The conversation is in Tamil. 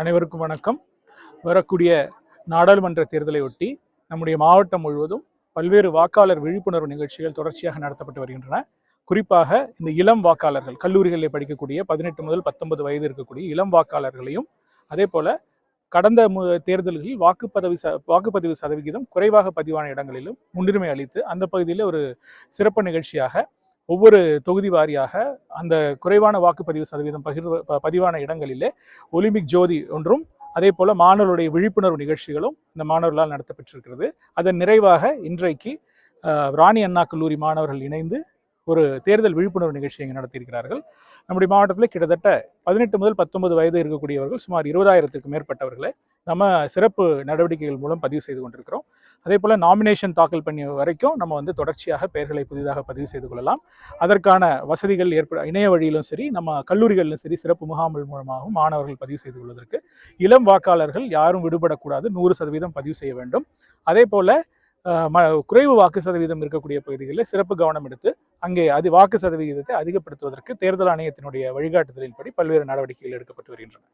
அனைவருக்கும் வணக்கம். வரக்கூடிய நாடாளுமன்ற தேர்தலை ஒட்டி நம்முடைய மாவட்டம் முழுவதும் பல்வேறு வாக்காளர் விழிப்புணர்வு நிகழ்ச்சிகள் தொடர்ச்சியாக நடத்தப்பட்டு வருகின்றன. குறிப்பாக இந்த இளம் வாக்காளர்கள் கல்லூரிகளில் படிக்கக்கூடிய பதினெட்டு முதல் பத்தொன்பது வயது இருக்கக்கூடிய இளம் வாக்காளர்களையும் அதே போல கடந்த மு- தேர்தல்களில் வாக்குப்பதிவு ச வாக்குப்பதிவு சதவிகிதம் குறைவாக பதிவான இடங்களிலும் முன்னுரிமை அளித்து அந்த பகுதியில் ஒரு சிறப்பு நிகழ்ச்சியாக ஒவ்வொரு தொகுதி வாரியாக அந்த குறைவான வாக்குப்பதிவு சதவீதம் பகிர்வு பதிவான இடங்களிலே ஒலிம்பிக் ஜோதி ஒன்றும் அதே போல் மாணவருடைய விழிப்புணர்வு நிகழ்ச்சிகளும் இந்த மாணவர்களால் நடத்தப்பட்டிருக்கிறது அதன் நிறைவாக இன்றைக்கு ராணி அண்ணா கல்லூரி மாணவர்கள் இணைந்து ஒரு தேர்தல் விழிப்புணர்வு நிகழ்ச்சியை இங்கே நடத்தியிருக்கிறார்கள். நம்முடைய மாவட்டத்தில் கிட்டத்தட்ட பதினெட்டு முதல் பத்தொன்பது வயது இருக்கக்கூடியவர்கள் சுமார் இருபதாயிரத்துக்கு மேற்பட்டவர்களை நம்ம சிறப்பு நடவடிக்கைகள் மூலம் பதிவு செய்து கொண்டிருக்கிறோம். அதே போல் நாமினேஷன் தாக்கல் பண்ணி வரைக்கும் நம்ம வந்து தொடர்ச்சியாக பெயர்களை புதிதாக பதிவு செய்து கொள்ளலாம். அதற்கான வசதிகள் ஏற்பட இணைய வழியிலும் சரி நம்ம கல்லூரிகளிலும் சரி சிறப்பு முகாம்கள் மூலமாகவும் மாணவர்கள் பதிவு செய்து கொள்வதற்கு இளம் வாக்காளர்கள் யாரும் விடுபடக்கூடாது நூறு சதவீதம் பதிவு செய்ய வேண்டும். அதே போல் ம குறைவு வாக்கு சதவீதம் இருக்கக்கூடிய பகுதிகளில் சிறப்பு கவனம் எடுத்து அங்கே அது வாக்கு சதவிகிதத்தை அதிகப்படுத்துவதற்கு தேர்தல் ஆணையத்தினுடைய வழிகாட்டுதலின்படி பல்வேறு நடவடிக்கைகள் எடுக்கப்பட்டு வருகின்றன.